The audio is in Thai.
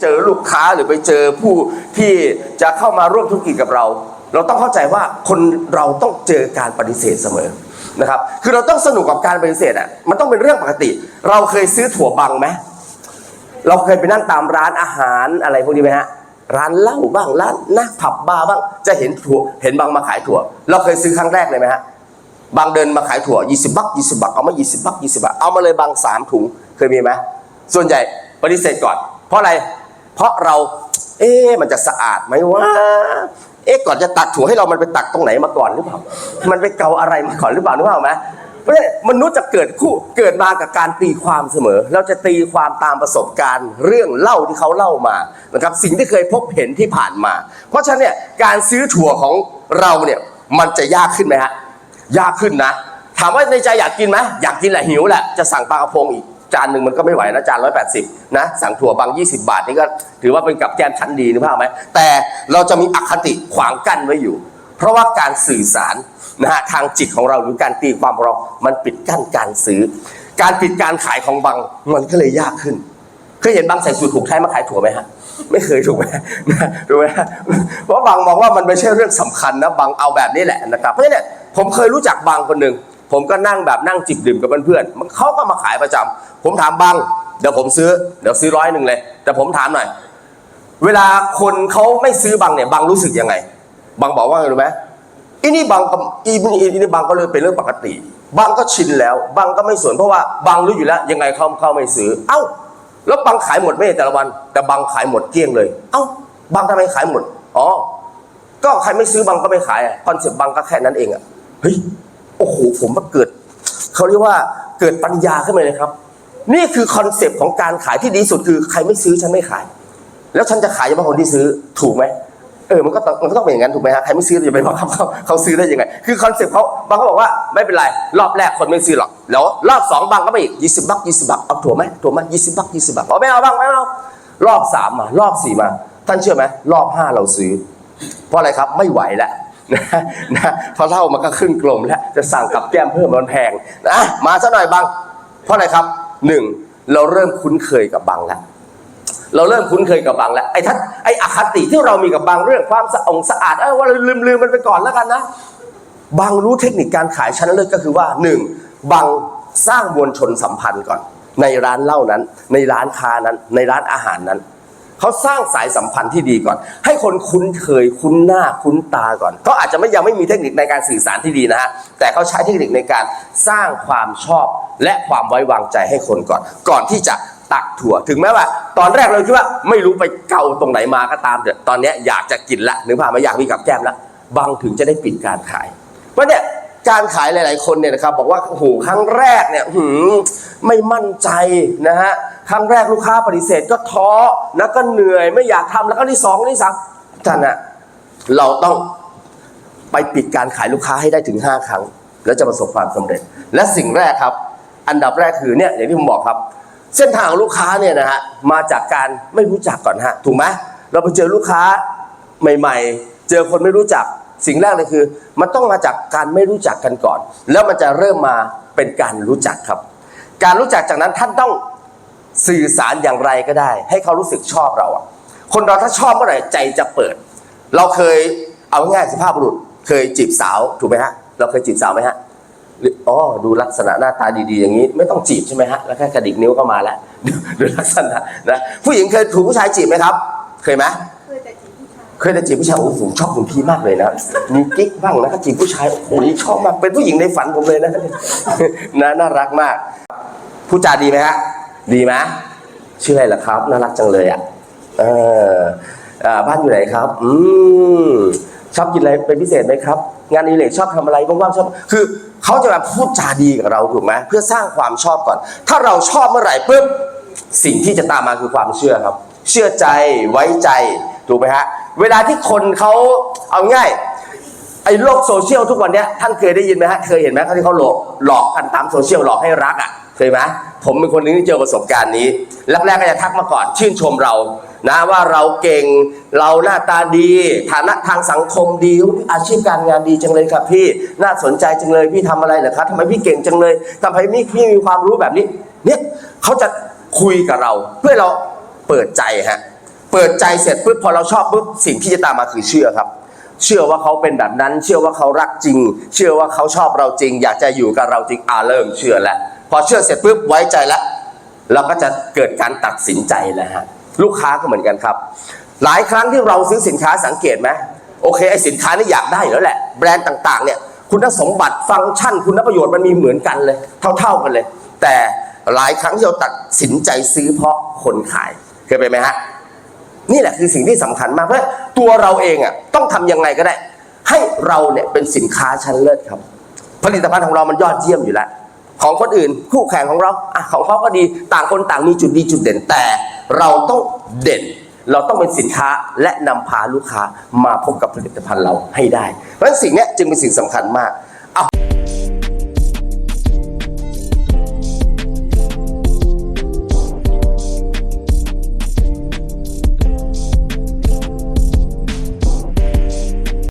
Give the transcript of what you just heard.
เจอลูกค้าหรือไปเจอผู้ที่จะเข้ามาร่วมธุรกิจกับเรา เราต้องเข้าใจว่าคนเราต้องเจอการปฏิเสธเสมอนะครับ คือเราต้องสนุกกับการปฏิเสธอะมันต้องเป็นเรื่องปกติ เราเคยซื้อถั่วบังไหมเราเคยไปนั่งตามร้านอาหารอะไรพวกนี้ไหมฮะร้านเหล้าบ้างร้านนะผับบาร์บ้างจะเห็นถั่วเห็นบังมาขายถั่ว เราเคยซื้อครั้งแรกเลยไหมฮะบางเดินมาขายถั่ว 20 บัก 20 บัก เอามา 20 บัก 20 บัก เอามาเลยบางสามถุง เคยมีไหม ส่วนใหญ่ปฏิเสธก่อน เพราะอะไร เพราะเรา เอ๊ะมันจะสะอาดไหมวะเอ๊ะก่อนจะตักถั่วให้เรามันไปตักตรงไหนมาก่อนหรือเปล่า มันไปเกาอะไรมาก่อนหรือเปล่านึกภาพออกไหมเพราะฉะนั้นมนุษย์จะเกิดคู่เกิดมากับการตีความเสมอ เราจะตีความตามประสบการณ์ เรื่องเล่าที่เขาเล่ามานะครับสิ่งที่เคยพบเห็นที่ผ่านมา เพราะฉะนั้นเนี่ยการซื้อถั่วของเราเนี่ยมันจะยากขึ้นไหมฮะยากขึ้นนะ ถามว่าในใจอยากกินไหมอยากกินแหละหิวแหละจะสั่งปลากระพงอีก จานหนึ่งมันก็ไม่ไหวนะจานร้อยแปดสิบนะสั่งถั่วบาง 20 บาทนี่ก็ถือว่าเป็นกับแก้มชั้นดีนึกภาพไหมแต่เราจะมีอคติขวางกั้นไว้อยู่ เพราะว่าการสื่อสารนะฮะทางจิตของเราหรือการตีความของเรา มันปิดกั้นการซื้อ การปิดการขายของบางมันก็เลยยากขึ้นเคยเห็นบางใส่สูตรถูกใช้มาขายถั่วไหมฮะไม่เคยถูกไหมถูกไหมเพราะบางมองว่ามันไม่ใช่เรื่องสำคัญนะบางเอาแบบนี้แหละนะครับเพราะฉะนั้นผมเคยรู้จักบางคนหนึ่ง ผมก็นั่งแบบนั่งจิบดื่มกับเพื่อนๆมันเขาก็มาขายประจำผมถามบางเดี๋ยวผมซื้อ เดี๋ยวซื้อร้อยหนึ่งเลย แต่ผมถามหน่อย เวลาคนเขาไม่ซื้อบางเนี่ยบางรู้สึกยังไงบางบอกว่าไงรู้ไหมอีนี่บางก็อีนี่อีนี่บางก็เลยเป็นเรื่องปกติบางก็ชินแล้วบางก็ไม่สนเพราะว่าบางรู้อยู่แล้วยังไงเขาเขาไม่ซื้อ เอ้า แล้วบางขายหมดไม่แต่ละวัน แต่บางขายหมดเกลี้ยงเลย เอ้าบางทำไมขายหมด อ๋อ ก็ใครไม่ซื้อบางก็ไม่ขายคอนเซ็ปต์บางก็แค่นั้นเองอะเฮ้ย หผมมาเกิดเขาเรียกว่าเกิดปัญญาขึ้นมาเลยครับ นี่คือคอนเซปต์ของการขายที่ดีสุดคือใครไม่ซื้อฉันไม่ขาย แล้วฉันจะขายเฉพาะคนที่ซื้อถูกไหมเออมันก็ต้องมันก็ต้องเป็นอย่างนั้นถูกไหมฮะใครไม่ซื้อจะไปบังคับเขาเขาซื้อได้ยังไง คือคอนเซ็ปต์เขาบางเขาบอกว่าไม่เป็นไรรอบแรกคนไม่ซื้อหรอกแล้วรอบสองบางก็ไปอีกยี่สิบบักยี่สิบบักเอาถั่วไหมถั่วไหมยี่สิบบักยี่สิบบักเอาไม่เอาบ้างไม่เอารอบสามมารอบสี่มา ท่านเชื่อไหมรอบห้าเราซื้อ เพราะอะไรครับไม่ไหวแล้ว นะนะเพราะเล้ามันก็ขึ้นกลมแล้วจะสั่งกับแก้มเพิ่มมันแพงนะมาซะหน่อยบังเพราะอะไรครับหนึ่งเราเริ่มคุ้นเคยกับบังแล้วเราเริ่มคุ้นเคยกับบางแล้วไอ้ทัศไอ้อคติที่เรามีกับบางเรื่องความสะองสะอาดเออว่าเราลืมลืมมันไปก่อนแล้วกันนะบางรู้เทคนิคการขายชั้นเลิศก็คือว่าหนึ่งบางสร้างมวลชนสัมพันธ์ก่อน ในร้านเหล้านั้น ในร้านค้านั้น ในร้านอาหารนั้น เขาสร้างสายสัมพันธ์ที่ดีก่อน ให้คนคุ้นเคยคุ้นหน้าคุ้นตาก่อนเขาอาจจะไม่ยังไม่มีเทคนิคในการสื่อสารที่ดีนะฮะแต่เขาใช้เทคนิคในการสร้างความชอบและความไว้วางใจให้คนก่อน ก่อนที่จะตักถั่วถึงแม้ว่า ตอนแรกเราคิดว่าไม่รู้ไปเกาตรงไหนมาก็ตามแต่ตอนนี้อยากจะกินละนึกภาพมาอยากมีกับแก้มละบางถึงจะได้ปิดการขายเพราะเนี่ย การขายหลาย ๆ คนเนี่ยนะครับบอกว่าโอ้โหครั้งแรกเนี่ยหืมไม่มั่นใจนะฮะครั้งแรกลูกค้าปฏิเสธก็ท้อแล้วก็เหนื่อยไม่อยากทำแล้วก็ที่สองที่สามท่านอะเราต้องไปปิดการขายลูกค้าให้ได้ถึง 5 ครั้ง แล้วจะประสบความสำเร็จ และสิ่งแรกครับ อันดับแรกคือเนี่ยอย่างที่ผมบอกครับ เส้นทางของลูกค้าเนี่ยนะฮะมาจากการไม่รู้จักก่อนฮะถูกไหมเราไปเจอลูกค้าใหม่ ๆ เจอคนไม่รู้จัก สิ่งแรกเลยคือ มันต้องมาจากการไม่รู้จักกันก่อน แล้วมันจะเริ่มมาเป็นการรู้จักครับ การรู้จักจากนั้นท่านต้องสื่อสารอย่างไรก็ได้ ให้เขารู้สึกชอบเราอะคนเราถ้าชอบเมื่อไหร่ใจจะเปิด เราเคยเอาง่ายสุภาพบุรุษ เคยจีบสาวถูกไหมฮะเราเคยจีบสาวไหมฮะหรืออ๋อดูลักษณะหน้าตาดีๆอย่างนี้ ไม่ต้องจีบใช่ไหมฮะแล้วแค่กระดิกนิ้วก็มาแล้วดูลักษณะนะผู้หญิงเคยถูกผู้ชายจีบไหมครับ เคยไหม เคยแต่จีบผู้ชายเคยแต่จีบผู้ชายโอ้โหชอบคุณพี่มากเลยนะมีกิ๊กบ้างนะก็จีบผู้ชายโอ้โหชอบมากเป็นผู้หญิงในฝันผมเลยนะนะน่ารักมากพูดจาดีไหมฮะดีไหมชื่ออะไรล่ะครับ น่ารักจังเลยอะเออบ้านอยู่ไหนครับ อืมชอบกินอะไรเป็นพิเศษไหมครับ งานอดิเรกชอบทำอะไรว่างๆชอบคือเขาจะมาพูดจาดีกับเราถูกไหมเพื่อสร้างความชอบก่อน ถ้าเราชอบเมื่อไหร่ปุ๊บสิ่งที่จะตามมาคือความเชื่อครับ เชื่อใจไว้ใจถูกไหมฮะ เวลาที่คนเขาเอาง่ายไอ้โลกโซเชียลทุกวันเนี้ยท่านเคยได้ยินไหมฮะเคยเห็นไหมเขาที่เขาหลอกหลอกกันตามโซเชียลหลอกให้รักอะเคยไหมผมเป็นคนหนึงที่เจอประสบการณ์นี้แรกๆก็จะทักมาก่อน ชื่นชมเรานะว่าเราเก่งเราหน้าตาดี ฐานะทางสังคมดีอาชีพการงานดีจังเลยครับพี่น่าสนใจจังเลยพี่ทำอะไรเหรอครับทำไมพี่เก่งจังเลยทำไมพี่พี่มีความรู้แบบนี้ เนี่ยเขาจะคุยกับเราเพื่อเราเปิดใจฮะ เปิดใจเสร็จปุ๊บพอเราชอบปุ๊บสิ่งที่จะตามมาคือเชื่อครับ เชื่อว่าเขาเป็นแบบนั้น เชื่อว่าเขารักจริง เชื่อว่าเขาชอบเราจริง อยากจะอยู่กับเราจริงอ่าเริ่มเชื่อแล้วพอเชื่อเสร็จปุ๊บไว้ใจแล้วเราก็จะเกิดการตัดสินใจแล้วฮะลูกค้าก็เหมือนกันครับ หลายครั้งที่เราซื้อสินค้าสังเกตไหมโอเคไอสินค้านี่อยากได้แล้วแหละแบรนด์ต่างๆเนี่ยคุณสมบัติฟังก์ชัน คุณประโยชน์มันมีเหมือนกันเลย เท่าๆกันเลย แต่หลายครั้งที่เราตัดสินใจซื้อเพราะคนขายเคยไปไหมฮะ นี่แหละคือสิ่งที่สำคัญมากเพราะตัวเราเองอะต้องทำยังไงก็ได้ ให้เราเนี่ยเป็นสินค้าชั้นเลิศครับ ผลิตภัณฑ์ของเรามันยอดเยี่ยมอยู่แล้ว ของคนอื่นคู่แข่งของเราอะของเขาก็ดีต่างคนต่างมีจุดดีจุดเด่นแต่เราต้องเด่นเราต้องเป็นสินค้าและนำพาลูกค้ามาพบกับผลิตภัณฑ์เราให้ได้ เพราะฉะนั้นสิ่งนี้จึงเป็นสิ่งสำคัญมากเอา